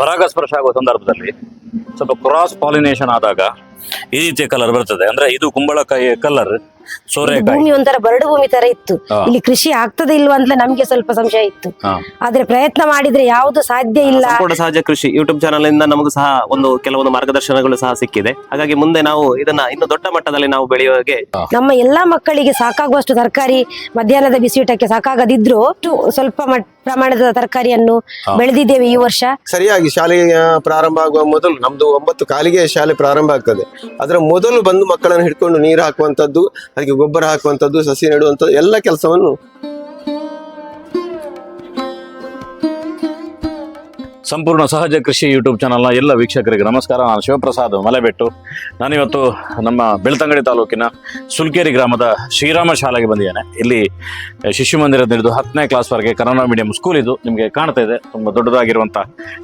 ಪರಾಗಸ್ಪರ್ಶ ಆಗುವ ಸಂದರ್ಭದಲ್ಲಿ ಸ್ವಲ್ಪ ಕ್ರಾಸ್ ಪಾಲಿನೇಷನ್ ಆದಾಗ ಈ ರೀತಿಯ ಕಲರ್ ಬರ್ತದೆ. ಅಂದ್ರೆ ಇದು ಕುಂಬಳಕಾಯಿ ಕಲರ್ ಸೋರೆಕಾಯಿ. ಭೂಮಿ ಒಂಥರ ಬರಡು ಭೂಮಿ ತರ ಇತ್ತು. ಇಲ್ಲಿ ಕೃಷಿ ಆಗ್ತದೆ ಇಲ್ವಾ ಅಂತ ನಮ್ಗೆ ಸ್ವಲ್ಪ ಸಂಶಯ ಇತ್ತು. ಆದ್ರೆ ಪ್ರಯತ್ನ ಮಾಡಿದ್ರೆ ಯಾವುದು ಸಾಧ್ಯ ಇಲ್ಲ. ಸಂಪೂರ್ಣ ಸಹಜ ಕೃಷಿ. ಯೂಟ್ಯೂಬ್ ಚಾನಲ್ ಇಂದ ನಮಗೂ ಸಹ ಒಂದು ಕೆಲವೊಂದು ಮಾರ್ಗದರ್ಶನಗಳು ಸಹ ಸಿಕ್ಕಿದೆ. ಹಾಗಾಗಿ ಮುಂದೆ ನಾವು ಇದನ್ನ ಇನ್ನು ದೊಡ್ಡ ಮಟ್ಟದಲ್ಲಿ ನಾವು ಬೆಳೆಯುವಾಗೆ ನಮ್ಮ ಎಲ್ಲಾ ಮಕ್ಕಳಿಗೆ ಸಾಕಾಗುವಷ್ಟು ತರಕಾರಿ ಮಧ್ಯಾಹ್ನದ ಬಿಸಿಯೂಟಕ್ಕೆ ಸಾಕಾಗದಿದ್ರು ಅಷ್ಟು ಸ್ವಲ್ಪ ಮಟ್- ಪ್ರಮಾಣದ ತರಕಾರಿಯನ್ನು ಬೆಳೆದಿದ್ದೇವೆ ಈ ವರ್ಷ. ಸರಿಯಾಗಿ ಶಾಲೆ ಪ್ರಾರಂಭ ಆಗುವ ಮೊದಲು ನಮ್ದು ಒಂಬತ್ತು ಕಾಲಿಗೆ ಶಾಲೆ ಪ್ರಾರಂಭ ಆಗ್ತದೆ. ಅದರ ಮೊದಲು ಬಂದು ಮಕ್ಕಳನ್ನು ಹಿಡ್ಕೊಂಡು ನೀರು ಹಾಕುವಂಥದ್ದು ಅದಕ್ಕೆ ಗೊಬ್ಬರ ಹಾಕುವಂಥದ್ದು ಸಸಿ ನೆಡುವಂಥದ್ದು ಎಲ್ಲ ಕೆಲಸವನ್ನು ಸಂಪೂರ್ಣ ಸಹಜ ಕೃಷಿ ಯೂಟ್ಯೂಬ್ ಚಾನಲ್ನ ಎಲ್ಲ ವೀಕ್ಷಕರಿಗೆ ನಮಸ್ಕಾರ. ನಾನು ಶಿವಪ್ರಸಾದ್ ಮಲೆಬೆಟ್ಟು. ನಾನಿವತ್ತು ನಮ್ಮ ಬೆಳ್ತಂಗಡಿ ತಾಲೂಕಿನ ಸುಲ್ಕೇರಿ ಗ್ರಾಮದ ಶ್ರೀರಾಮ ಶಾಲೆಗೆ ಬಂದಿದ್ದೇನೆ. ಇಲ್ಲಿ ಶಿಶು ಮಂದಿರದ ಹಿಡಿದು ಹತ್ತನೇ ಕ್ಲಾಸ್ವರೆಗೆ ಕನ್ನಡ ಮೀಡಿಯಂ ಸ್ಕೂಲ್ ಇದು. ನಿಮಗೆ ಕಾಣ್ತಾ ಇದೆ. ತುಂಬ ದೊಡ್ಡದಾಗಿರುವಂಥ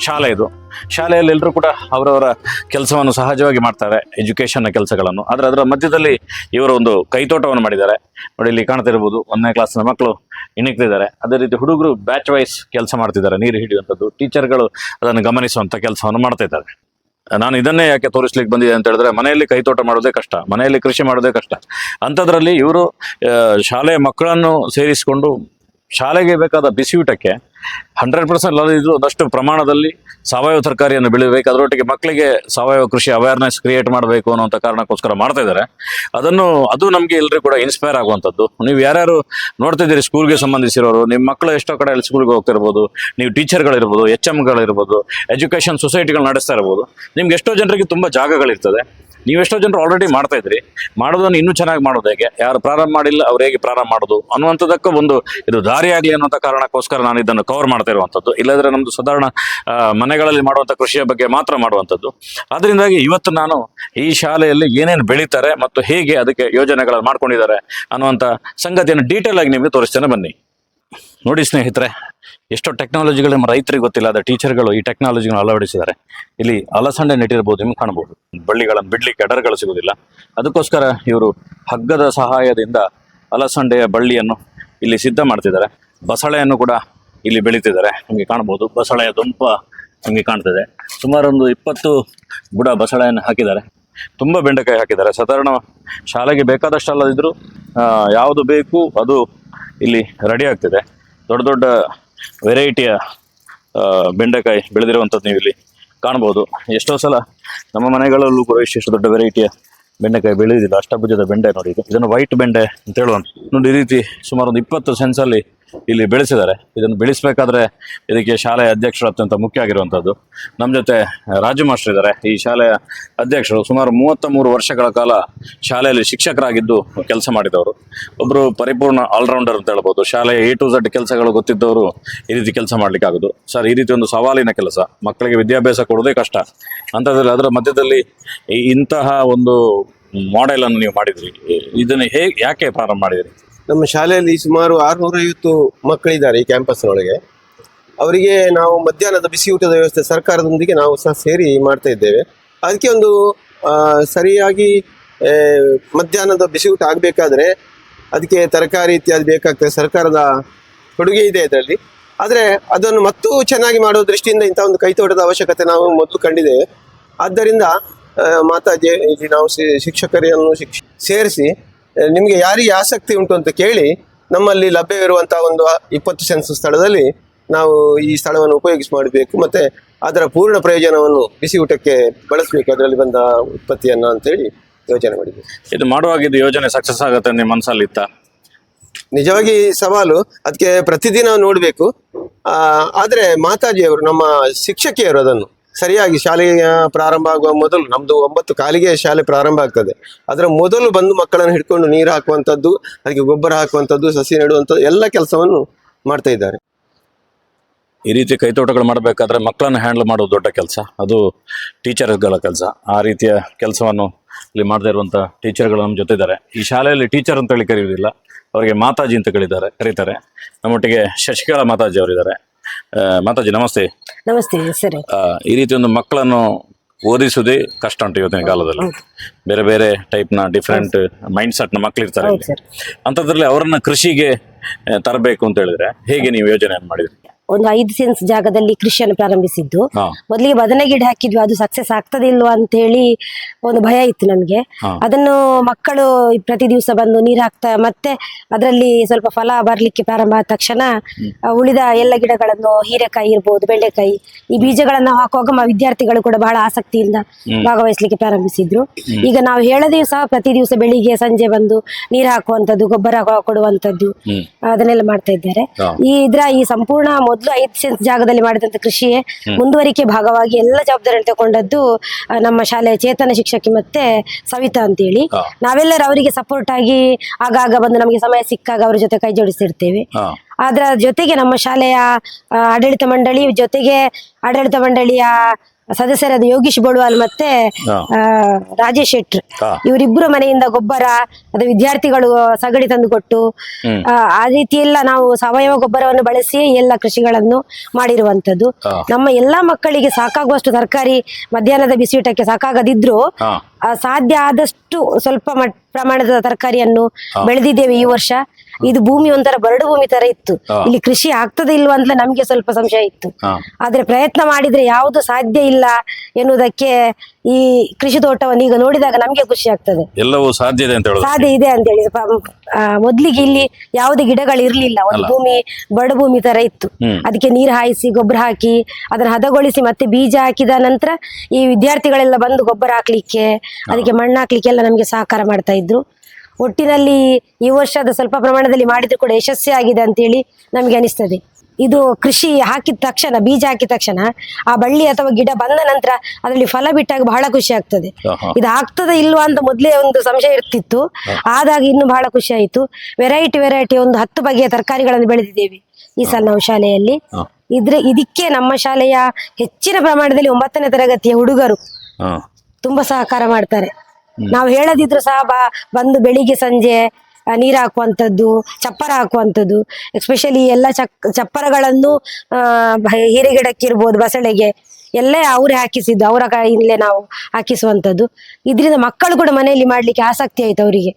ಶಾಲೆ ಇದು. ಶಾಲೆಯಲ್ಲಿ ಎಲ್ಲರೂ ಕೂಡ ಅವರವರ ಕೆಲಸವನ್ನು ಸಹಜವಾಗಿ ಮಾಡ್ತಾರೆ. ಎಜುಕೇಷನ್ನ ಕೆಲಸಗಳನ್ನು. ಆದರೆ ಅದರ ಮಧ್ಯದಲ್ಲಿ ಇವರು ಒಂದು ಕೈತೋಟವನ್ನು ಮಾಡಿದ್ದಾರೆ. ನೋಡಿ, ಇಲ್ಲಿ ಕಾಣ್ತಾ ಇರ್ಬೋದು. ಒಂದನೇ ಕ್ಲಾಸ್ನ ಮಕ್ಕಳು ಇಣಿಕ್ತಿದ್ದಾರೆ. ಅದೇ ರೀತಿ ಹುಡುಗರು ಬ್ಯಾಚ್ ವೈಸ್ ಕೆಲಸ ಮಾಡ್ತಿದ್ದಾರೆ. ನೀರು ಹಿಡಿಯುವಂಥದ್ದು ಟೀಚರ್ಗಳು ಅದನ್ನು ಗಮನಿಸುವಂಥ ಕೆಲಸವನ್ನು ಮಾಡ್ತಾ ಇದ್ದಾರೆ. ನಾನು ಇದನ್ನೇ ಯಾಕೆ ತೋರಿಸ್ಲಿಕ್ಕೆ ಬಂದಿದೆ ಅಂತ ಹೇಳಿದ್ರೆ, ಮನೆಯಲ್ಲಿ ಕೈತೋಟ ಮಾಡೋದೇ ಕಷ್ಟ, ಮನೆಯಲ್ಲಿ ಕೃಷಿ ಮಾಡೋದೇ ಕಷ್ಟ. ಅಂಥದ್ರಲ್ಲಿ ಇವರು ಶಾಲೆಯ ಮಕ್ಕಳನ್ನು ಸೇರಿಸಿಕೊಂಡು ಶಾಲೆಗೆ ಬೇಕಾದ ಬಿಸಿಯೂಟಕ್ಕೆ ಹಂಡ್ರೆಡ್ ಪರ್ಸೆಂಟ್ ಅಲ್ಲದಿದ್ರು ಒಂದಷ್ಟು ಪ್ರಮಾಣದಲ್ಲಿ ಸಾವಯವ ತರಕಾರಿಯನ್ನು ಬೆಳಿಬೇಕು ಅದರೊಟ್ಟಿಗೆ ಮಕ್ಕಳಿಗೆ ಸಾವಯವ ಕೃಷಿ ಅವೇರ್ನೆಸ್ ಕ್ರಿಯೇಟ್ ಮಾಡಬೇಕು ಅನ್ನೋಂಥ ಕಾರಣಕ್ಕೋಸ್ಕರ ಮಾಡ್ತಾ ಇದ್ದಾರೆ. ಅದನ್ನು, ಅದು ನಮಗೆ ಎಲ್ಲರೂ ಕೂಡ ಇನ್ಸ್ಪೈರ್ ಆಗುವಂಥದ್ದು. ನೀವು ಯಾರ್ಯಾರು ನೋಡ್ತಿದ್ದೀರಿ ಸ್ಕೂಲ್ಗೆ ಸಂಬಂಧಿಸಿರೋರು, ನಿಮ್ಮ ಮಕ್ಕಳು ಎಷ್ಟೋ ಕಡೆ ಸ್ಕೂಲ್ಗೆ ಹೋಗ್ತಿರ್ಬೋದು, ನೀವು ಟೀಚರ್ಗಳಿರ್ಬೋದು ಎಚ್ ಎಮ್ಗಳಿರ್ಬೋದು ಎಜುಕೇಷನ್ ಸೊಸೈಟಿಗಳು ನಡೆಸ್ತಾ ಇರ್ಬೋದು. ನಿಮ್ಗೆ ಎಷ್ಟೋ ಜನರಿಗೆ ತುಂಬ ಜಾಗಗಳಿರ್ತದೆ. ನೀವು ಎಷ್ಟೋ ಜನರು ಆಲ್ರೆಡಿ ಮಾಡ್ತಾ ಇದ್ರಿ. ಮಾಡೋದನ್ನು ಇನ್ನೂ ಚೆನ್ನಾಗಿ ಮಾಡೋದು ಹೇಗೆ? ಯಾರು ಪ್ರಾರಂಭ ಮಾಡಿಲ್ಲ, ಅವ್ರು ಹೇಗೆ ಪ್ರಾರಂಭ ಮಾಡೋದು? ಅನ್ನುವಂಥದ್ದಕ್ಕೆ ಒಂದು ಇದು ದಾರಿ ಆಗಲಿ ಅನ್ನೋಂಥ ಕಾರಣಕ್ಕೋಸ್ಕರ ನಾನು ಇದನ್ನು ಕವರ್ ಮಾಡ್ತಾ ಇರುವಂಥದ್ದು. ಇಲ್ಲದ್ರೆ ನಮ್ಮದು ಸಾಧಾರಣ ಮನೆಗಳಲ್ಲಿ ಮಾಡುವಂಥ ಕೃಷಿಯ ಬಗ್ಗೆ ಮಾತ್ರ ಮಾಡುವಂಥದ್ದು. ಅದರಿಂದಾಗಿ ಇವತ್ತು ನಾನು ಈ ಶಾಲೆಯಲ್ಲಿ ಏನೇನು ಬೆಳೀತಾರೆ ಮತ್ತು ಹೇಗೆ ಅದಕ್ಕೆ ಯೋಜನೆಗಳನ್ನು ಮಾಡ್ಕೊಂಡಿದ್ದಾರೆ ಅನ್ನುವಂಥ ಸಂಗತಿಯನ್ನು ಡೀಟೇಲ್ ಆಗಿ ನಿಮಗೆ ತೋರಿಸ್ತೇನೆ. ಬನ್ನಿ. ನೋಡಿ ಸ್ನೇಹಿತರೆ, ಎಷ್ಟೋ ಟೆಕ್ನಾಲಜಿಗಳು ನಮ್ಮ ರೈತರಿಗೆ ಗೊತ್ತಿಲ್ಲ ಅದ ಟೀಚರ್ಗಳು ಈ ಟೆಕ್ನಾಲಜಿಗಳನ್ನು ಅಳವಡಿಸಿದ್ದಾರೆ. ಇಲ್ಲಿ ಅಲಸಂಡೆ ನೆಟ್ಟಿರ್ಬೋದು, ನಿಮ್ಗೆ ಕಾಣಬಹುದು ಬಳ್ಳಿಗಳನ್ನು ಬಿಡ್ಲಿಕ್ಕೆ ಎಡರ್ಗಳು ಸಿಗೋದಿಲ್ಲ. ಅದಕ್ಕೋಸ್ಕರ ಇವರು ಹಗ್ಗದ ಸಹಾಯದಿಂದ ಅಲಸಂಡೆಯ ಬಳ್ಳಿಯನ್ನು ಇಲ್ಲಿ ಸಿದ್ಧ ಮಾಡ್ತಿದ್ದಾರೆ. ಬಸಳೆಯನ್ನು ಕೂಡ ಇಲ್ಲಿ ಬೆಳೀತಿದ್ದಾರೆ. ನಿಮಗೆ ಕಾಣಬಹುದು ಬಸಳೆಯ ದುಂಪ ನಿಮಗೆ ಕಾಣ್ತಿದೆ. ಸುಮಾರು ಒಂದು ಇಪ್ಪತ್ತು ಬುಡ ಬಸಳೆಯನ್ನು ಹಾಕಿದ್ದಾರೆ. ತುಂಬ ಬೆಂಡೆಕಾಯಿ ಹಾಕಿದ್ದಾರೆ. ಸಾಧಾರಣ ಶಾಲೆಗೆ ಬೇಕಾದಷ್ಟು ಅಲ್ಲದಿದ್ದರೂ ಯಾವುದು ಬೇಕು ಅದು ಇಲ್ಲಿ ರೆಡಿ ಆಗ್ತಿದೆ. ದೊಡ್ಡ ದೊಡ್ಡ ವೆರೈಟಿಯ ಬೆಂಡೆಕಾಯಿ ಬೆಳೆದಿರುವಂಥದ್ದು ನೀವು ಇಲ್ಲಿ ಕಾಣ್ಬೋದು. ಎಷ್ಟೋ ಸಲ ನಮ್ಮ ಮನೆಗಳಲ್ಲೂ ಕೂಡ ಇಷ್ಟಿಷ್ಟು ದೊಡ್ಡ ವೆರೈಟಿಯ ಬೆಂಡೆಕಾಯಿ ಬೆಳೆಯುವುದಿಲ್ಲ ಅಷ್ಟಭುಜದ ಬೆಂಡೆ ನೋಡಿ ಇದು. ಇದನ್ನು ವೈಟ್ ಬೆಂಡೆ ಅಂತ ಹೇಳುವಂಥ ನೋಡಿ ಈ ರೀತಿ ಸುಮಾರು ಒಂದು ಇಪ್ಪತ್ತು ಸೆನ್ಸಲ್ಲಿ ಇಲ್ಲಿ ಬೆಳೆಸಿದ್ದಾರೆ. ಇದನ್ನು ಬೆಳೆಸಬೇಕಾದ್ರೆ ಇದಕ್ಕೆ ಶಾಲೆಯ ಅಧ್ಯಕ್ಷರು ಅತ್ಯಂತ ಮುಖ್ಯ ಆಗಿರುವಂಥದ್ದು ನಮ್ಮ ಜೊತೆ ರಾಜು ಮಾಸ್ಟರ್ ಇದ್ದಾರೆ. ಈ ಶಾಲೆಯ ಅಧ್ಯಕ್ಷರು ಸುಮಾರು ಮೂವತ್ತ ಮೂರು ವರ್ಷಗಳ ಕಾಲ ಶಾಲೆಯಲ್ಲಿ ಶಿಕ್ಷಕರಾಗಿದ್ದು ಕೆಲಸ ಮಾಡಿದವರು. ಒಬ್ಬರು ಪರಿಪೂರ್ಣ ಆಲ್ರೌಂಡರ್ ಅಂತ ಹೇಳ್ಬೋದು. ಶಾಲೆಯ ಎ ಟು ಝಡ್ ಕೆಲಸಗಳು ಗೊತ್ತಿದ್ದವರು ಈ ರೀತಿ ಕೆಲಸ ಮಾಡ್ಲಿಕ್ಕೆ ಆಗೋದು ಸರ್, ಈ ರೀತಿ ಒಂದು ಸವಾಲಿನ ಕೆಲಸ. ಮಕ್ಕಳಿಗೆ ವಿದ್ಯಾಭ್ಯಾಸ ಕೊಡೋದೇ ಕಷ್ಟ. ಅಂಥದ್ರಲ್ಲಿ ಅದರ ಮಧ್ಯದಲ್ಲಿ ಇಂತಹ ಒಂದು ಮಾಡೆಲನ್ನು ನೀವು ಮಾಡಿದ್ರಿ. ಇದನ್ನು ಹೇಗೆ, ಯಾಕೆ ಪ್ರಾರಂಭ ಮಾಡಿದ್ರಿ? ನಮ್ಮ ಶಾಲೆಯಲ್ಲಿ ಸುಮಾರು ಆರುನೂರ ಐವತ್ತು ಮಕ್ಕಳಿದ್ದಾರೆ ಈ ಕ್ಯಾಂಪಸ್ನೊಳಗೆ. ಅವರಿಗೆ ನಾವು ಮಧ್ಯಾಹ್ನದ ಬಿಸಿ ಊಟದ ವ್ಯವಸ್ಥೆ ಸರ್ಕಾರದೊಂದಿಗೆ ನಾವು ಸಹ ಸೇರಿ ಮಾಡ್ತಾ ಇದ್ದೇವೆ. ಅದಕ್ಕೆ ಒಂದು ಸರಿಯಾಗಿ ಮಧ್ಯಾಹ್ನದ ಬಿಸಿ ಊಟ ಆಗಬೇಕಾದ್ರೆ ಅದಕ್ಕೆ ತರಕಾರಿ ಇತ್ಯಾದಿ ಬೇಕಾಗ್ತದೆ. ಸರ್ಕಾರದ ಕೊಡುಗೆ ಇದೆ ಇದರಲ್ಲಿ ಆದರೆ ಅದನ್ನು ಮತ್ತೂ ಚೆನ್ನಾಗಿ ಮಾಡುವ ದೃಷ್ಟಿಯಿಂದ ಇಂಥ ಒಂದು ಕೈತೋಟದ ಅವಶ್ಯಕತೆ ನಾವು ಮೊದಲು ಕಂಡಿದ್ದೇವೆ. ಆದ್ದರಿಂದ ಮಾತಾಜಿ, ಇಲ್ಲಿ ನಾವು ಶಿಕ್ಷಕರನ್ನು ಶಿಕ್ಷ, ಸೇರಿಸಿ ನಿಮಗೆ ಯಾರಿಗೆ ಆಸಕ್ತಿ ಉಂಟು ಅಂತ ಕೇಳಿ ನಮ್ಮಲ್ಲಿ ಲಭ್ಯವಿರುವಂತಹ ಒಂದು ಇಪ್ಪತ್ತು ಸೆನ್ಸ್ ಸ್ಥಳದಲ್ಲಿ ನಾವು ಈ ಸ್ಥಳವನ್ನು ಉಪಯೋಗಿಸಿ ಮಾಡಬೇಕು ಮತ್ತೆ ಅದರ ಪೂರ್ಣ ಪ್ರಯೋಜನವನ್ನು ಬಿಸಿ ಊಟಕ್ಕೆ ಬಳಸಬೇಕು. ಅದರಲ್ಲಿ ಬಂದ ಉತ್ಪತ್ತಿಯನ್ನು ಅಂತೇಳಿ ಯೋಚನೆ ಮಾಡಿದ್ದೇವೆ ಇದು ಮಾಡುವಾಗ ಇದು ಯೋಜನೆ ಸಕ್ಸಸ್ ಆಗುತ್ತೆ ನಿಮ್ಮ ಮನಸ್ಸಲ್ಲಿ ಇತ್ತ? ನಿಜವಾಗಿ ಸವಾಲು. ಅದಕ್ಕೆ ಪ್ರತಿದಿನ ನೋಡಬೇಕು. ಆದರೆ ಮಾತಾಜಿಯವರು ನಮ್ಮ ಶಿಕ್ಷಕಿಯರು ಅದನ್ನು ಸರಿಯಾಗಿ ಶಾಲೆಯ ಪ್ರಾರಂಭ ಆಗುವ ಮೊದಲು ನಮ್ಮದು ಒಂಬತ್ತು ಕಾಲಿಗೆ ಶಾಲೆ ಪ್ರಾರಂಭ ಆಗ್ತದೆ. ಅದರ ಮೊದಲು ಬಂದು ಮಕ್ಕಳನ್ನು ಹಿಡ್ಕೊಂಡು ನೀರು ಹಾಕುವಂಥದ್ದು, ಅದಕ್ಕೆ ಗೊಬ್ಬರ ಹಾಕುವಂಥದ್ದು, ಸಸಿ ನೆಡುವಂಥದ್ದು, ಎಲ್ಲ ಕೆಲಸವನ್ನು ಮಾಡ್ತಾ ಇದ್ದಾರೆ. ಈ ರೀತಿ ಕೈತೋಟಗಳು ಮಾಡಬೇಕಾದ್ರೆ ಮಕ್ಕಳನ್ನು ಹ್ಯಾಂಡಲ್ ಮಾಡೋದು ದೊಡ್ಡ ಕೆಲಸ. ಅದು ಟೀಚರ್ಗಳ ಕೆಲಸ. ಆ ರೀತಿಯ ಕೆಲಸವನ್ನು ಇಲ್ಲಿ ಮಾಡದೇ ಇರುವಂಥ ಟೀಚರ್ಗಳು ನಮ್ಮ ಜೊತೆ ಇದ್ದಾರೆ ಈ ಶಾಲೆಯಲ್ಲಿ ಟೀಚರ್ ಅಂತ ಹೇಳಿ ಕರೆಯುವುದಿಲ್ಲ. ಅವರಿಗೆ ಮಾತಾಜಿ ಅಂತ ಕರೀತಾರೆ ಕರೀತಾರೆ. ನಮ್ಮೊಟ್ಟಿಗೆ ಶಶಿಕಲಾ ಮಾತಾಜಿ ಅವರಿದ್ದಾರೆ. ಮಾತಾಜಿ ನಮಸ್ತೆ. ನಮಸ್ತೆ ಸರಿ ಆ, ಈ ರೀತಿ ಒಂದು ಮಕ್ಕಳನ್ನು ಓದಿಸುವುದೇ ಕಷ್ಟ ಉಂಟು ಇವತ್ತಿನ ಕಾಲದಲ್ಲಿ. ಬೇರೆ ಬೇರೆ ಟೈಪ್ನ ಡಿಫ್ರೆಂಟ್ ಮೈಂಡ್ ಸೆಟ್ನ ನ ಹೌದು ಇರ್ತಾರೆ ಸರ್. ಅಂಥದ್ರಲ್ಲಿ ಅವರನ್ನ ಕೃಷಿಗೆ ಆ, ತರಬೇಕು ಅಂತ ಹೇಳಿದ್ರೆ ಹೇಗೆ ನೀವು ಯೋಜನೆಯನ್ನು ಮಾಡಿದ್ರಿ? ಒಂದು ಐದು ಸೆನ್ಸ್ ಜಾಗದಲ್ಲಿ ಕೃಷಿಯನ್ನು ಪ್ರಾರಂಭಿಸಿದ್ದು. ಮೊದಲಿಗೆ ಬದನೆ ಗಿಡ ಹಾಕಿದ್ವಿ ಅದು ಸಕ್ಸಸ್ ಆಗ್ತದಿಲ್ವಾ ಅಂತ ಹೇಳಿ ಒಂದು ಭಯ ಇತ್ತು ನಮ್ಗೆ. ಅದನ್ನು ಮಕ್ಕಳು ಪ್ರತಿ ದಿವಸ ಬಂದು ನೀರು ಹಾಕ್ತಾ ಮತ್ತೆ ಅದರಲ್ಲಿ ಸ್ವಲ್ಪ ಫಲ ಬರ್ಲಿಕ್ಕೆ ಪ್ರಾರಂಭ ಆದ ತಕ್ಷಣ ಉಳಿದ ಎಲ್ಲ ಗಿಡಗಳನ್ನು ಹೀರೆಕಾಯಿ ಇರ್ಬೋದು ಬೆಂಡೆಕಾಯಿ ಈ ಬೀಜಗಳನ್ನು ಹಾಕುವಾಗ ಮ- ವಿದ್ಯಾರ್ಥಿಗಳು ಕೂಡ ಬಹಳ ಆಸಕ್ತಿಯಿಂದ ಭಾಗವಹಿಸಲಿಕ್ಕೆ ಪ್ರಾರಂಭಿಸಿದ್ರು. ಈಗ ನಾವು ಹೇಳದೇ ಸಹ ಪ್ರತಿ ದಿವಸ ಬೆಳಿಗ್ಗೆ ಸಂಜೆ ಬಂದು ನೀರು ಹಾಕುವಂತದ್ದು ಗೊಬ್ಬರ ಕೊಡುವಂಥದ್ದು ಕೊಡುವಂತದ್ದು ಅದನ್ನೆಲ್ಲ ಮಾಡ್ತಾ ಇದ್ದಾರೆ. ಈ ಇದ್ರ ಈ ಸಂಪೂರ್ಣ ಮೊದಲು ಐದು ಸೆನ್ಸ್ ಜಾಗದಲ್ಲಿ ಮಾಡಿದಂತ ಕೃಷಿಯೇ ಮುಂದುವರಿಕೆ ಭಾಗವಾಗಿ ಎಲ್ಲ ಜವಾಬ್ದಾರಿ ತಗೊಂಡದ್ದು ನಮ್ಮ ಶಾಲೆಯ ಚೇತನ ಶಿಕ್ಷಕಿ ಮತ್ತೆ ಸವಿತಾ ಅಂತೇಳಿ. ಹೇಳಿ ನಾವೆಲ್ಲರೂ ಅವರಿಗೆ ಸಪೋರ್ಟ್ ಆಗಿ ಆಗಾಗ ಬಂದು ನಮಗೆ ಸಮಯ ಸಿಕ್ಕಾಗ ಅವರ ಜೊತೆ ಕೈ ಜೋಡಿಸಿರ್ತೇವೆ ಅದರ ಜೊತೆಗೆ ನಮ್ಮ ಶಾಲೆಯ ಆಡಳಿತ ಮಂಡಳಿ ಜೊತೆಗೆ ಆಡಳಿತ ಮಂಡಳಿಯ ಸದಸ್ಯರಾದ ಯೋಗೀಶ್ ಬೋಳ್ವಾಲ್ ಮತ್ತೆ. ಆ, ರಾಜೇಶ್ ಶೆಟ್ರ್ ಇವರಿಬ್ಬರ ಮನೆಯಿಂದ ಗೊಬ್ಬರ ಅದು ವಿದ್ಯಾರ್ಥಿಗಳು ಸಗಣಿ ತಂದು ಕೊಟ್ಟು ಹ್ಮ್. ಆ, ಆ ರೀತಿ ಎಲ್ಲ ನಾವು ಸಾವಯವ ಗೊಬ್ಬರವನ್ನು ಬಳಸಿ ಎಲ್ಲ ಕೃಷಿಗಳನ್ನು ಮಾಡಿರುವಂತದ್ದು ಹಾ. ನಮ್ಮ ಎಲ್ಲಾ ಮಕ್ಕಳಿಗೆ ಸಾಕಾಗುವಷ್ಟು ತರಕಾರಿ ಮಧ್ಯಾಹ್ನದ ಬಿಸಿಯೂಟಕ್ಕೆ ಸಾಕಾಗದಿದ್ರು ಹಾ ಆ, ಸಾಧ್ಯ ಆದಷ್ಟು ಸ್ವಲ್ಪ ಮಟ್- ಪ್ರಮಾಣದ ತರಕಾರಿಯನ್ನು ಬೆಳೆದಿದ್ದೇವೆ ಈ ವರ್ಷ ಇದು ಭೂಮಿ ಒಂಥರ ಬರಡು ಭೂಮಿ ತರ ಇತ್ತು. ಇಲ್ಲಿ ಕೃಷಿ ಆಗ್ತದೆ ಇಲ್ವಾ ಅಂತ ನಮ್ಗೆ ಸ್ವಲ್ಪ ಸಂಶಯ ಇತ್ತು. ಆದ್ರೆ ಪ್ರಯತ್ನ ಮಾಡಿದ್ರೆ ಯಾವುದು ಸಾಧ್ಯ ಇಲ್ಲ ಎನ್ನುವುದಕ್ಕೆ ಈ ಕೃಷಿ ತೋಟವನ್ನು ಈಗ ನೋಡಿದಾಗ ನಮ್ಗೆ ಖುಷಿ ಆಗ್ತದೆ. ಎಲ್ಲವೂ ಸಾಧ್ಯ ಇದೆ ಅಂತ ಸಾಧ್ಯ ಇದೆ ಅಂತ ಹೇಳಿ. ಮೊದ್ಲಿಗೆ ಇಲ್ಲಿ ಯಾವುದೇ ಗಿಡಗಳು ಇರ್ಲಿಲ್ಲ. ಒಂದು ಭೂಮಿ ಬಡ ಭೂಮಿ ತರ ಇತ್ತು. ಅದಕ್ಕೆ ನೀರು ಹಾಯಿಸಿ ಗೊಬ್ಬರ ಹಾಕಿ ಅದನ್ನ ಹದಗೊಳಿಸಿ ಮತ್ತೆ ಬೀಜ ಹಾಕಿದ ನಂತರ ಈ ವಿದ್ಯಾರ್ಥಿಗಳೆಲ್ಲ ಬಂದು ಗೊಬ್ಬರ ಹಾಕ್ಲಿಕ್ಕೆ ಅದಕ್ಕೆ ಮಣ್ಣು ಹಾಕ್ಲಿಕ್ಕೆ ಎಲ್ಲ ನಮ್ಗೆ ಸಹಕಾರ ಮಾಡ್ತಾ ಇದ್ರು. ಒಟ್ಟಿನಲ್ಲಿ ಈ ವರ್ಷದ ಸ್ವಲ್ಪ ಪ್ರಮಾಣದಲ್ಲಿ ಮಾಡಿದ್ರು ಕೂಡ ಯಶಸ್ವಿ ಆಗಿದೆ ಅಂತೇಳಿ ನಮ್ಗೆ ಅನಿಸ್ತದೆ. ಇದು ಕೃಷಿ ಹಾಕಿದ ತಕ್ಷಣ ಬೀಜ ಹಾಕಿದ ತಕ್ಷಣ ಆ ಬಳ್ಳಿ ಅಥವಾ ಗಿಡ ಬಂದ ನಂತರ ಅದರಲ್ಲಿ ಫಲ ಬಿಟ್ಟಾಗ ಬಹಳ ಖುಷಿ ಆಗ್ತದೆ. ಇದು ಆಗ್ತದ ಇಲ್ವಾ ಅಂತ ಮೊದಲೇ ಒಂದು ಸಂಶಯ ಇರ್ತಿತ್ತು. ಆದಾಗ ಇನ್ನು ಬಹಳ ಖುಷಿ ಆಯಿತು. ವೆರೈಟಿ ವೆರೈಟಿ ಒಂದು ಹತ್ತು ಬಗೆಯ ತರಕಾರಿಗಳನ್ನು ಬೆಳೆದಿದ್ದೇವೆ ಈ ಸಲ ನಾವು ಶಾಲೆಯಲ್ಲಿ. ಇದ್ರ ಇದಕ್ಕೆ ನಮ್ಮ ಶಾಲೆಯ ಹೆಚ್ಚಿನ ಪ್ರಮಾಣದಲ್ಲಿ ಒಂಬತ್ತನೇ ತರಗತಿಯ ಹುಡುಗರು ತುಂಬಾ ಸಹಕಾರ ಮಾಡ್ತಾರೆ. ನಾವು ಹೇಳದಿದ್ರು ಸಹ ಬಾ, ಬಂದು ಬೆಳಿಗ್ಗೆ ಸಂಜೆ ನೀರು ಹಾಕುವಂಥದ್ದು ಚಪ್ಪರ ಹಾಕುವಂಥದ್ದು ಎಸ್ಪೆಷಲಿ ಎಲ್ಲ ಚಕ್, ಚಪ್ಪರಗಳನ್ನು ಹಿರೇಗಿಡಕ್ಕಿರ್ಬೋದು, ಬಸಳೆಗೆ, ಎಲ್ಲ ಅವರೇ ಹಾಕಿಸಿದ್ದು, ಅವರ ಕೈಯಿಂದಲೇ ನಾವು ಹಾಕಿಸುವಂಥದ್ದು ಇದರಿಂದ ಮಕ್ಕಳು ಕೂಡ ಮನೆಯಲ್ಲಿ ಮಾಡ್ಲಿಕ್ಕೆ ಆಸಕ್ತಿ ಆಯ್ತು ಅವರಿಗೆ.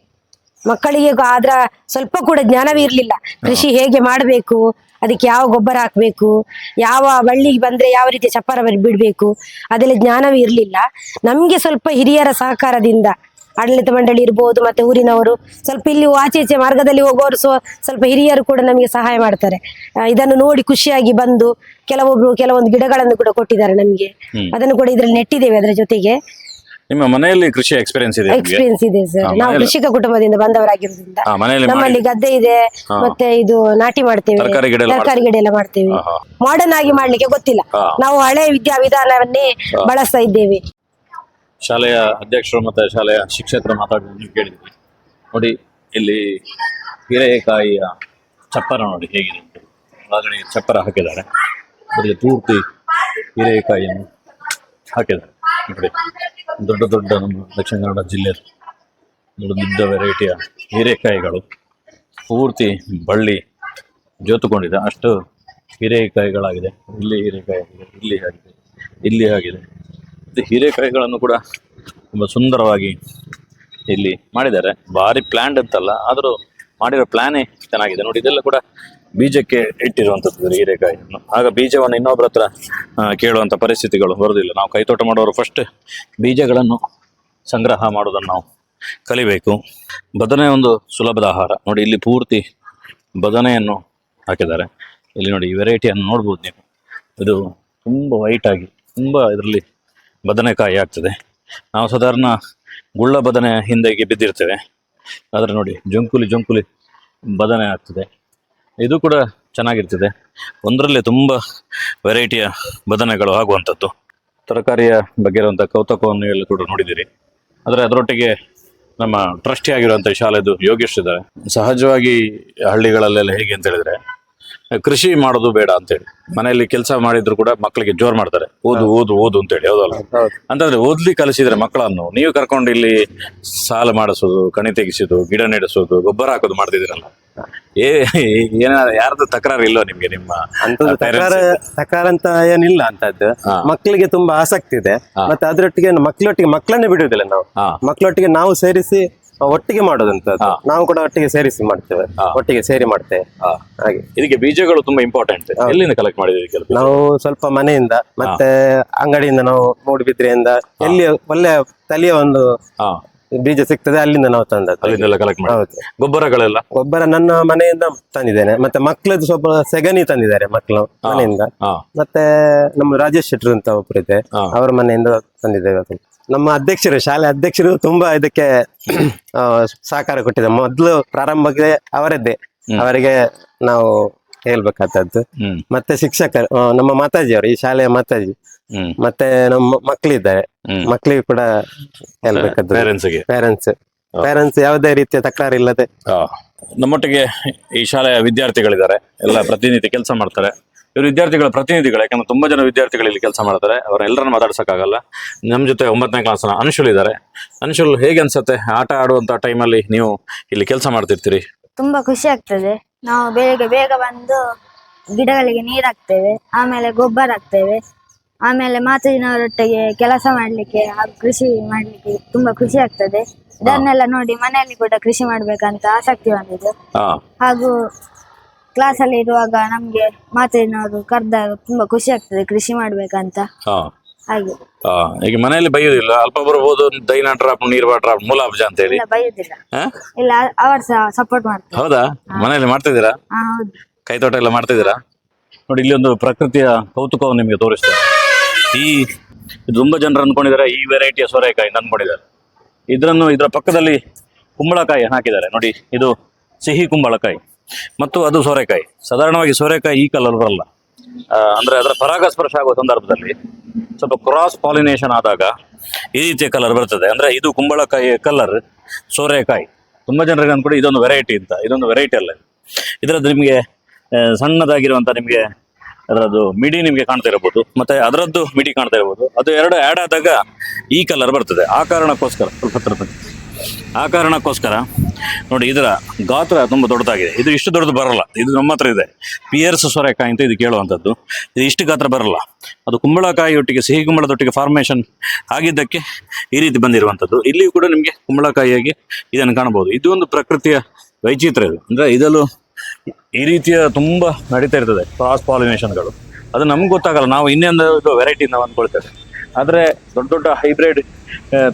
ಮಕ್ಕಳಿಗೆ ಅದ್ರ ಸ್ವಲ್ಪ ಕೂಡ ಜ್ಞಾನವೇ ಇರಲಿಲ್ಲ. ಕೃಷಿ ಹೇಗೆ ಮಾಡಬೇಕು ಅದಕ್ಕೆ ಯಾವ ಗೊಬ್ಬರ ಹಾಕ್ಬೇಕು ಯಾವ ಬಳ್ಳಿಗೆ ಬಂದ್ರೆ ಯಾವ ರೀತಿ ಚಪ್ಪರ ಬಿಡ್ಬೇಕು ಅದೆಲ್ಲ ಜ್ಞಾನವೇ ಇರಲಿಲ್ಲ. ನಮ್ಗೆ ಸ್ವಲ್ಪ ಹಿರಿಯರ ಸಹಕಾರದಿಂದ ಆಡಳಿತ ಮಂಡಳಿ ಇರ್ಬೋದು ಮತ್ತೆ ಊರಿನವರು ಸ್ವಲ್ಪ ಇಲ್ಲಿ ಆಚೆ ಈಚೆ ಮಾರ್ಗದಲ್ಲಿ ಹೋಗೋರು ಸ್ವ ಸ್ವಲ್ಪ ಹಿರಿಯರು ಕೂಡ ನಮಗೆ ಸಹಾಯ ಮಾಡ್ತಾರೆ. ಇದನ್ನು ನೋಡಿ ಖುಷಿಯಾಗಿ ಬಂದು ಕೆಲವೊಬ್ರು ಕೆಲವೊಂದು ಗಿಡಗಳನ್ನು ಕೂಡ ಕೊಟ್ಟಿದ್ದಾರೆ ನಮಗೆ. ಅದನ್ನು ಕೂಡ ಇದ್ರಲ್ಲಿ ನೆಟ್ಟಿದ್ದೇವೆ ಅದರ ಜೊತೆಗೆ. ನಿಮ್ಮ ಮನೆಯಲ್ಲಿ ಕೃಷಿ ಎಕ್ಸ್ಪೀರಿಯನ್ಸ್ ಇದೆ ನಿಮ್ಗೆ? ಎಕ್ಸ್ಪೀರಿಯನ್ಸ್ ಇದೆ ಸರ್ ನಾವು ಮನೆಯಲ್ಲಿ- ಕೃಷಿಕ ಕುಟುಂಬದಿಂದ ಬಂದವರಾಗಿರೋದ್ರಿಂದ ಹಾ, ಮನೆಯಲ್ಲಿ ನಮ್ಮಲ್ಲಿ ಗದ್ದೆ ಇದೆ ಮತ್ತೆ ಇದು ನಾಟಿ ಮಾಡ್ತೇವೆ. ತರಕಾರಿ ಗಿಡ ಎಲ್ಲ ತರಕಾರಿ ಗಿಡ ಎಲ್ಲ ಮಾಡ್ತೇವೆ. ಮಾಡರ್ನ್ ಆಗಿ ಮಾಡ್ಲಿಕ್ಕೆ ಗೊತ್ತಿಲ್ಲ. ಹಾ. ನಾವು ಹಳೆ ವಿದ್ಯಾ ವಿಧಾನವನ್ನೇ ಬಳಸ್ತಾ ಇದ್ದೇವೆ. ಶಾಲೆಯ ಅಧ್ಯಕ್ಷರು ಮತ್ತೆ ಶಾಲೆಯ ಶಿಕ್ಷಕರು ಮಾತಾಡಿದ್ರು ನೀವು ಕೇಳಿದ್ರಿ ನೋಡಿ ಇಲ್ಲಿ ಹೀರೆಕಾಯಿಯ ಚಪ್ಪರ ನೋಡಿ ಹೇಗಿದೆ. ಅಂತ ಒಳಗಡೆ ಚಪ್ಪರ ಹಾಕಿದ್ದಾರೆ. ಅದರಲ್ಲಿ ಪೂರ್ತಿ ಹೀರೆಕಾಯಿಯನ್ನು ಹಾಕಿದ್ದಾರೆ ದೊಡ್ಡ ದೊಡ್ಡ ನಮ್ಮ ದಕ್ಷಿಣ ಕನ್ನಡ ಜಿಲ್ಲೆ ದೊಡ್ಡ ದೊಡ್ಡ ವೆರೈಟಿಯ ಹೀರೆಕಾಯಿಗಳು. ಪೂರ್ತಿ ಬಳ್ಳಿ ಜೋತುಕೊಂಡಿದೆ. ಅಷ್ಟು ಹೀರೆಕಾಯಿಗಳಾಗಿದೆ. ಇಲ್ಲಿ ಹೀರೆಕಾಯಿ ಆಗಿದೆ, ಇಲ್ಲಿ ಆಗಿದೆ ಇಲ್ಲಿ ಆಗಿದೆ. ಮತ್ತು ಹೀರೆಕಾಯಿಗಳನ್ನು ಕೂಡ ತುಂಬ ಸುಂದರವಾಗಿ ಇಲ್ಲಿ ಮಾಡಿದ್ದಾರೆ. ಭಾರಿ ಪ್ಲ್ಯಾಂಡ್ ಅಂತಲ್ಲ, ಆದರೂ ಮಾಡಿರೋ ಪ್ಲ್ಯಾನೇ ಚೆನ್ನಾಗಿದೆ. ನೋಡಿ, ಇದೆಲ್ಲ ಕೂಡ ಬೀಜಕ್ಕೆ ಇಟ್ಟಿರುವಂಥದ್ದು ಹೀರೆಕಾಯಿಯನ್ನು. ಆಗ ಬೀಜವನ್ನು ಇನ್ನೊಬ್ಬರ ಹತ್ರ ಕೇಳುವಂಥ ಪರಿಸ್ಥಿತಿಗಳು ಬರೋದಿಲ್ಲ. ನಾವು ಕೈತೋಟ ಮಾಡೋರು ಫಸ್ಟ್ ಬೀಜಗಳನ್ನು ಸಂಗ್ರಹ ಮಾಡೋದನ್ನು ನಾವು ಕಲಿಬೇಕು. ಬದನೆ ಒಂದು ಸುಲಭದ ಆಹಾರ. ನೋಡಿ, ಇಲ್ಲಿ ಪೂರ್ತಿ ಬದನೆಯನ್ನು ಹಾಕಿದ್ದಾರೆ. ಇಲ್ಲಿ ನೋಡಿ, ಈ ವೆರೈಟಿಯನ್ನು ನೋಡ್ಬೋದು ನೀವು. ಇದು ತುಂಬ ವೈಟ್ ಆಗಿ, ತುಂಬ ಇದರಲ್ಲಿ ಬದನೆಕಾಯಿ ಆಗ್ತದೆ. ನಾವು ಸಾಧಾರಣ ಗುಳ್ಳ ಬದನೆ ಹಿಂದೆಗೆ ಬಿದ್ದಿರ್ತೇವೆ. ಆದರೆ ನೋಡಿ, ಜುಂಕುಲಿ ಜುಂಕುಲಿ ಬದನೆ ಆಗ್ತದೆ. ಇದು ಕೂಡ ಚೆನ್ನಾಗಿರ್ತದೆ. ಒಂದರಲ್ಲಿ ತುಂಬ ವೆರೈಟಿಯ ಬದನೆಗಳು ಆಗುವಂಥದ್ದು. ತರಕಾರಿಯ ಬಗ್ಗೆ ಇರುವಂಥ ಕೌತುಕವನ್ನು ಎಲ್ಲ ಕೂಡ ನೋಡಿದ್ದೀರಿ. ಆದರೆ ಅದರೊಟ್ಟಿಗೆ ನಮ್ಮ ಟ್ರಸ್ಟಿ ಆಗಿರುವಂಥ ಶಾಲೆದು ಯೋಗೇಶ್ ಇದ್ದಾರೆ. ಸಹಜವಾಗಿ ಹಳ್ಳಿಗಳಲ್ಲೆಲ್ಲ ಹೇಗೆ ಅಂತ ಹೇಳಿದ್ರೆ ಕೃಷಿ ಮಾಡೋದು ಬೇಡ ಅಂತೇಳಿ. ಮನೆಯಲ್ಲಿ ಕೆಲಸ ಮಾಡಿದ್ರು ಕೂಡ ಮಕ್ಕಳಿಗೆ ಜೋರ್ ಮಾಡ್ತಾರೆ. ಓದು ಓದು ಓದು ಅಂತೇಳಿ. ಹೌದಲ್ಲ? ಅಂತಂದ್ರೆ ಓದ್ಲಿ ಕಲಿಸಿದ್ರೆ ಮಕ್ಕಳನ್ನು ನೀವು ಕರ್ಕೊಂಡು ಇಲ್ಲಿ ಸಾಲ ಮಾಡಿಸೋದು ಕಣಿ ತೆಗಿಸೋದು ಗಿಡ ನೆಡಿಸೋದು ಗೊಬ್ಬರ ಹಾಕೋದು ಮಾಡ್ತಿದ್ದೀರಲ್ಲ? ಏ ಏನ ಯಾರ್ದು ತಕರಾರು ಇಲ್ಲೋ ನಿಮ್ಗೆ ನಿಮ್ಮ ತಕರಾರು ಅಂತ ಏನಿಲ್ಲ ಅಂತದ್ದು. ಮಕ್ಕಳಿಗೆ ತುಂಬಾ ಆಸಕ್ತಿ ಇದೆ. ಮತ್ತೆ ಅದರೊಟ್ಟಿಗೆ ಮಕ್ಕಳೊಟ್ಟಿಗೆ ಮಕ್ಕಳನ್ನೇ ಬಿಡುವುದಿಲ್ಲ ನಾವು. ಮಕ್ಕಳೊಟ್ಟಿಗೆ ನಾವು ಸೇರಿಸಿ ಒಟ್ಟಿಗೆ ಮಾಡೋದಂತ. ನಾವು ಕೂಡ ಒಟ್ಟಿಗೆ ಸೇರಿಸಿ ಮಾಡ್ತೇವೆ. ಒಟ್ಟಿಗೆ ಸೇರಿ ಮಾಡ್ತೇವೆ. ಹಾಗೆ. ಇದಕ್ಕೆ ಬೀಜಗಳು ತುಂಬಾ ಇಂಪಾರ್ಟೆಂಟ್ ಎಲ್ಲಿಂದ ಕಲೆಕ್ಟ್ ಮಾಡಿದ್ವಿ ನಾವು ಸ್ವಲ್ಪ ಮನೆಯಿಂದ ಮತ್ತೆ ಅಂಗಡಿಯಿಂದ ನಾವು ಮೂಡುಬಿದ್ರೆಯಿಂದ ಎಲ್ಲಿ ಒಳ್ಳೆ ತಲೆಯ ಒಂದು ಬೀಜ ಸಿಗ್ತದೆ ಅಲ್ಲಿಂದ ನಾವು ತಂದದ್ದು. ಅಲ್ಲಿಂದೆಲ್ಲ ಕಲೆಕ್ಟ್ ಮಾಡಿ. ಗೊಬ್ಬರಗಳೆಲ್ಲ? ಗೊಬ್ಬರ ನನ್ನ ಮನೆಯಿಂದ ತಂದಿದ್ದೇನೆ. ಮತ್ತೆ ಮಕ್ಕಳದ್ದು ಸ್ವಲ್ಪ ಸೆಗಣಿ ತಂದಿದ್ದಾರೆ ಮಕ್ಕಳು ಮನೆಯಿಂದ. ಮತ್ತೆ ನಮ್ಮ ರಾಜೇಶ್ ಶೆಟ್ರು ಅಂತ ಒಬ್ಬರಿದೆ. ಅವರ ಮನೆಯಿಂದ ತಂದಿದ್ದೇವೆ ಅದು. ನಮ್ಮ ಅಧ್ಯಕ್ಷರು ಶಾಲೆ ಅಧ್ಯಕ್ಷರು ತುಂಬಾ ಇದಕ್ಕೆ ಸಹಕಾರ ಕೊಟ್ಟಿದೆ ಮೊದಲು ಪ್ರಾರಂಭಕ್ಕೆ ಅವರದ್ದೇ. ಅವರಿಗೆ ನಾವು ಹೇಳ್ಬೇಕಾದದ್ದು. ಮತ್ತೆ ಶಿಕ್ಷಕರು ನಮ್ಮ ಮಾತಾಜಿ ಅವರು ಈ ಶಾಲೆಯ ಮಾತಾಜಿ. ಮತ್ತೆ ನಮ್ಮ ಮಕ್ಕಳಿದ್ದಾರೆ ಮಕ್ಕಳಿಗೆ ಕೂಡ ಹೇಳ್ಬೇಕಾದ್ದು ಪೇರೆಂಟ್ಸ್ ಪೇರೆಂಟ್ಸ್ ಯಾವುದೇ ರೀತಿಯ ತಕರಾರು ಇಲ್ಲದೆ. ನಮ್ಮೊಟ್ಟಿಗೆ ಈ ಶಾಲೆಯ ವಿದ್ಯಾರ್ಥಿಗಳಿದ್ದಾರೆ. ಎಲ್ಲ ಪ್ರತಿನಿತ್ಯ ಕೆಲಸ ಮಾಡ್ತಾರೆ. ಇವರು ವಿದ್ಯಾರ್ಥಿಗಳ ಪ್ರತಿನಿಧಿಗಳು ಯಾಕಂದ್ರೆ ತುಂಬಾ ಜನ ವಿದ್ಯಾರ್ಥಿಗಳು ಇಲ್ಲಿ ಕೆಲಸ ಮಾಡ್ತಾರೆ. ಅವರೆಲ್ಲರನ್ನ ಮಾತಾಡ್ಸೋಕ್ಕಾಗಲ್ಲ. ನಮ್ಮ ಜೊತೆ ಒಂಬತ್ತನೇ ಕ್ಲಾಸ್ನ ಅನುಶುಲ್ ಇದ್ದಾರೆ ಅನುಶುಲ್ ಹೇಗೆ ಅನ್ಸುತ್ತೆ? ಆಟ ಆಡುವಂತ ಟೈಮಲ್ಲಿ ನೀವು ಇಲ್ಲಿ ಕೆಲಸ ಮಾಡ್ತಿರ್ತೀರಿ? ತುಂಬಾ ಖುಷಿ ಆಗ್ತದೆ. ನಾವು ಬೇಗ ಬೇಗ ಬಂದು ಗಿಡಗಳಿಗೆ ನೀರ್ ಹಾಕ್ತೇವೆ ಆಮೇಲೆ ಗೊಬ್ಬರ ಹಾಕ್ತೇವೆ ಆಮೇಲೆ ಮಾತಾಜಿನವರೊಟ್ಟಿಗೆ ಕೆಲಸ ಮಾಡ್ಲಿಕ್ಕೆ ಹಾಗೂ ಕೃಷಿ ಮಾಡ್ಲಿಕ್ಕೆ ತುಂಬಾ ಖುಷಿ ಆಗ್ತದೆ. ಇದನ್ನೆಲ್ಲ ನೋಡಿ ಮನೆಯಲ್ಲಿ ಕೂಡ ಕೃಷಿ ಮಾಡ್ಬೇಕಂತ ಆಸಕ್ತಿ ಬಂದಿದೆ ಹಾ. ಹಾಗೂ ಕ್ಲಾಸ್ ಅಲ್ಲಿ ಇರುವಾಗ ನಮ್ಗೆ ಮಾತಾಜಿನವರು ಕರೆದಾಗ ತುಂಬಾ ಖುಷಿ ಆಗ್ತದೆ ಕೃಷಿ ಮಾಡ್ಬೇಕಂತ. ಹಾ. ಹಾಗೆ. ಹಾ ಈಗ ಮನೆಯಲ್ಲಿ ಬೈಯುದಿಲ್ಲ ಅಲ್ಪ ಬರ್ಬೋದು ದೈನ ಡ್ರಾಪ್ ನೀರ್ ಡ್ರಾಪ್ ಮೂಲಾಬ್ಜ ಅಂತ ಹೇಳಿ ಇಲ್ಲ ಬೈಯುದಿಲ್ಲ. ಹಾ? ಇಲ್ಲ ಅವರು ಸಹ ಸಪೋರ್ಟ್ ಮಾಡ್ತಾರೆ. ಹೌದಾ? ಮನೆಯಲ್ಲಿ ಮಾಡ್ತಿದ್ದೀರಾ? ಹಾ ಹೌದು. ಕೈ ತೋಟ ಎಲ್ಲ ಮಾಡ್ತಿದ್ದೀರಾ? ನೋಡಿ ಇಲ್ಲಿ ಒಂದು ಪ್ರಕೃತಿಯ ಕೌತುಕವನ್ನು ನಿಮಗೆ ತೋರಿಸ್ತಾರೆ ಈ ಇದು ತುಂಬಾ ಜನರು ಅನ್ಕೊಂಡಿದ್ದಾರೆ ಈ ವೆರೈಟಿಯ ಸೋರೆಕಾಯಿ ಅಂತ ಅನ್ಕೊಂಡಿದ್ದಾರೆ ಇದರ ಪಕ್ಕದಲ್ಲಿ ಕುಂಬಳಕಾಯಿ ಹಾಕಿದ್ದಾರೆ. ನೋಡಿ ಇದು ಸಿಹಿ ಕುಂಬಳಕಾಯಿ. ಮತ್ತು ಅದು ಸೋರೆಕಾಯಿ. ಸಾಧಾರಣವಾಗಿ ಸೋರೆಕಾಯಿ ಈ ಕಲರ್ ಬರಲ್ಲ ಅಂದ್ರೆ ಅದರ ಪರಾಗಸ್ಪರ್ಶ ಆಗುವ ಸಂದರ್ಭದಲ್ಲಿ ಸ್ವಲ್ಪ ಕ್ರಾಸ್ ಪಾಲಿನೇಷನ್ ಆದಾಗ ಈ ರೀತಿಯ ಕಲರ್ ಬರ್ತದೆ. ಅಂದ್ರೆ ಇದು ಕುಂಬಳಕಾಯಿ ಕಲರ್ ಸೋರೆಕಾಯಿ. ತುಂಬಾ ಜನರಿಗೆ ಅಂದ್ಕೊಂಡು ಇದೊಂದು ವೆರೈಟಿ ಅಂತ. ಇದೊಂದು ವೆರೈಟಿ ಅಲ್ಲ ಇದ್ರದ್ದು ನಿಮಗೆ ಸಣ್ಣದಾಗಿರುವಂಥ ನಿಮಗೆ ಅದರದ್ದು ಮಿಡಿ ನಿಮಗೆ ಕಾಣ್ತಾ ಇರಬಹುದು. ಮತ್ತೆ ಅದರದ್ದು ಮಿಡಿ ಕಾಣ್ತಾ ಇರಬಹುದು. ಅದು ಎರಡು ಆ್ಯಡ್ ಆದಾಗ ಈ ಕಲರ್ ಬರ್ತದೆ. ಆ ಕಾರಣಕ್ಕೋಸ್ಕರ ಸ್ವಲ್ಪ. ಆ ಕಾರಣಕ್ಕೋಸ್ಕರ ನೋಡಿ, ಇದರ ಗಾತ್ರ ತುಂಬ ದೊಡ್ಡದಾಗಿದೆ. ಇದು ಇಷ್ಟು ದೊಡ್ಡದು ಬರಲ್ಲ. ಇದು ನಮ್ಮ ಹತ್ರ ಇದೆ. ಪಿಯರ್ಸ್ ಸೊರೆಕಾಯಿ ಅಂತ ಇದು ಕೇಳುವಂಥದ್ದು. ಇದು ಇಷ್ಟು ಗಾತ್ರ ಬರಲ್ಲ. ಅದು ಕುಂಬಳಕಾಯಿ ಒಟ್ಟಿಗೆ ಸಿಹಿ ಕುಂಬಳದೊಟ್ಟಿಗೆ ಫಾರ್ಮೇಷನ್ ಆಗಿದ್ದಕ್ಕೆ ಈ ರೀತಿ ಬಂದಿರುವಂಥದ್ದು. ಇಲ್ಲಿಯೂ ಕೂಡ ನಿಮಗೆ ಕುಂಬಳಕಾಯಿಯಾಗಿ ಇದನ್ನು ಕಾಣಬಹುದು. ಇದು ಒಂದು ಪ್ರಕೃತಿಯ ವೈಚಿತ್ರ್ಯ ಇದು. ಅಂದರೆ ಇದರಲ್ಲೂ ಈ ರೀತಿಯ ತುಂಬ ನಡೀತಾ ಇರ್ತದೆ ಕ್ರಾಸ್ ಪಾಲಿನೇಷನ್ಗಳು ಅದು ನಮ್ಗೆ ಗೊತ್ತಾಗಲ್ಲ. ನಾವು ಇನ್ನೊಂದು ವೆರೈಟಿ ನಾವು ಅಂದ್ಕೊಳ್ತೇವೆ ಆದರೆ ದೊಡ್ಡ ದೊಡ್ಡ ಹೈಬ್ರಿಡ್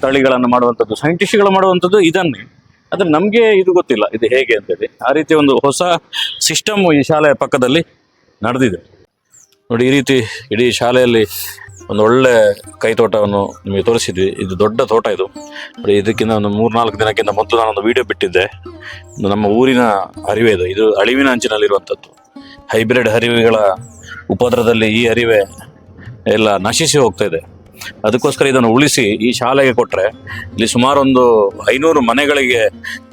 ತಳಿಗಳನ್ನು ಮಾಡುವಂಥದ್ದು ಸೈಂಟಿಸ್ಟ್ಗಳು ಮಾಡುವಂಥದ್ದು ಇದನ್ನೇ. ಆದರೆ ನಮಗೆ ಇದು ಗೊತ್ತಿಲ್ಲ, ಇದು ಹೇಗೆ ಅಂತೇಳಿ ಆ ರೀತಿ ಒಂದು ಹೊಸ ಸಿಸ್ಟಮ್ ಈ ಶಾಲೆಯ ಪಕ್ಕದಲ್ಲಿ ನಡೆದಿದೆ. ನೋಡಿ, ಈ ರೀತಿ ಇಡೀ ಶಾಲೆಯಲ್ಲಿ ಒಂದು ಒಳ್ಳೆ ಕೈತೋಟವನ್ನು ನಿಮಗೆ ತೋರಿಸಿದ್ವಿ. ಇದು ದೊಡ್ಡ ತೋಟ ಇದು. ನೋಡಿ, ಇದಕ್ಕಿಂತ ಒಂದು ಮೂರ್ನಾಲ್ಕು ದಿನಕ್ಕಿಂತ ಮೊದಲು ನಾನೊಂದು ವಿಡಿಯೋ ಬಿಟ್ಟಿದ್ದೆ. ನಮ್ಮ ಊರಿನ ಅರಿವೆ ಇದು. ಇದು ಅಳಿವಿನ ಅಂಚಿನಲ್ಲಿರುವಂಥದ್ದು ಹೈಬ್ರಿಡ್ ಹರಿವೆಗಳ ಉಪದ್ರದಲ್ಲಿ ಈ ಅರಿವೆ ಎಲ್ಲ ನಶಿಸಿ ಹೋಗ್ತಾ ಇದೆ. ಅದಕ್ಕೋಸ್ಕರ ಇದನ್ನು ಉಳಿಸಿ ಈ ಶಾಲೆಗೆ ಕೊಟ್ಟರೆ ಇಲ್ಲಿ ಸುಮಾರು ಒಂದು ಐನೂರು ಮನೆಗಳಿಗೆ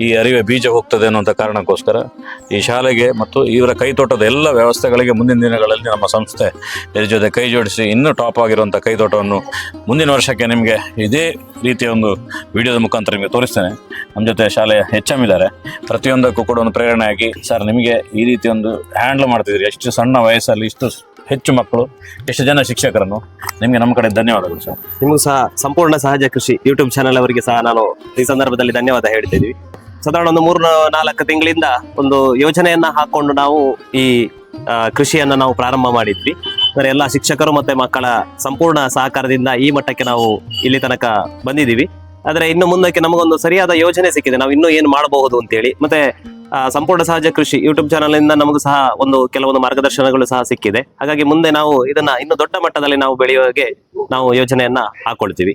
ಈ ಅರಿವೆ ಬೀಜ ಹೋಗ್ತದೆ ಅನ್ನುವಂಥ ಕಾರಣಕ್ಕೋಸ್ಕರ ಈ ಶಾಲೆಗೆ ಮತ್ತು ಇವರ ಕೈತೋಟದ ಎಲ್ಲ ವ್ಯವಸ್ಥೆಗಳಿಗೆ ಮುಂದಿನ ದಿನಗಳಲ್ಲಿ ನಮ್ಮ ಸಂಸ್ಥೆ ಇದರ ಜೊತೆ ಕೈ ಜೋಡಿಸಿ ಇನ್ನೂ ಟಾಪ್ ಆಗಿರುವಂಥ ಕೈತೋಟವನ್ನು ಮುಂದಿನ ವರ್ಷಕ್ಕೆ ನಿಮಗೆ ಇದೇ ರೀತಿಯ ಒಂದು ವಿಡಿಯೋದ ಮುಖಾಂತರ ನಿಮಗೆ ತೋರಿಸ್ತೇನೆ. ನಮ್ಮ ಜೊತೆ ಶಾಲೆಯ ಎಚ್ ಇದ್ದಾರೆ. ಪ್ರತಿಯೊಂದಕ್ಕೂ ಕೂಡ ಒಂದು ಪ್ರೇರಣೆಯಾಗಿ, ಸರ್, ನಿಮಗೆ ಈ ರೀತಿ ಒಂದು ಹ್ಯಾಂಡ್ಲ್ ಮಾಡ್ತಿದ್ರಿ ಎಷ್ಟು ಸಣ್ಣ ವಯಸ್ಸಲ್ಲಿ, ಇಷ್ಟು ಹೆಚ್ಚು ಮಕ್ಕಳು, ಎಷ್ಟು ಜನ ಶಿಕ್ಷಕರನ್ನು, ನಿಮಗೆ ನಮ್ಮ ಕಡೆ ಧನ್ಯವಾದಗಳು ಸರ್. ನಿಮಗೂ ಸಹ ಸಂಪೂರ್ಣ ಸಹಜ ಕೃಷಿ ಯೂಟ್ಯೂಬ್ ಚಾನೆಲ್ ಅವರಿಗೆ ಸಹ ನಾನು ಈ ಸಂದರ್ಭದಲ್ಲಿ ಧನ್ಯವಾದ ಹೇಳ್ತೀವಿ ಸಾಧಾರಣ ಒಂದು ಮೂರು ನಾಲ್ಕು ತಿಂಗಳಿಂದ ಒಂದು ಯೋಜನೆಯನ್ನ ಹಾಕೊಂಡು ನಾವು ಈ ಕೃಷಿಯನ್ನ ನಾವು ಪ್ರಾರಂಭ ಮಾಡಿದ್ವಿ. ಅಂದರೆ ಎಲ್ಲ ಶಿಕ್ಷಕರು ಮತ್ತೆ ಮಕ್ಕಳ ಸಂಪೂರ್ಣ ಸಹಕಾರದಿಂದ ಈ ಮಟ್ಟಕ್ಕೆ ನಾವು ಇಲ್ಲಿ ತನಕ ಬಂದಿದ್ದೀವಿ. ಆದರೆ ಇನ್ನು ಮುಂದಕ್ಕೆ ನಮಗೊಂದು ಸರಿಯಾದ ಯೋಜನೆ ಸಿಕ್ಕಿದೆ. ನಾವು ಇನ್ನೂ ಏನು ಮಾಡಬಹುದು ಅಂತೇಳಿ. ಮತ್ತೆ ಸಂಪೂರ್ಣ ಸಹಜ ಕೃಷಿ ಯೂಟ್ಯೂಬ್ ಚಾನಲ್ ಇಂದ ನಮಗೂ ಸಹ ಒಂದು ಕೆಲವೊಂದು ಮಾರ್ಗದರ್ಶನಗಳು ಸಹ ಸಿಕ್ಕಿದೆ. ಹಾಗಾಗಿ ಮುಂದೆ ನಾವು ಇದನ್ನ ಇನ್ನು ದೊಡ್ಡ ಮಟ್ಟದಲ್ಲಿ ನಾವು ಬೆಳೆಯೋಕೆ ನಾವು ಯೋಜನೆಯನ್ನ ಹಾಕೊಳ್ತೀವಿ.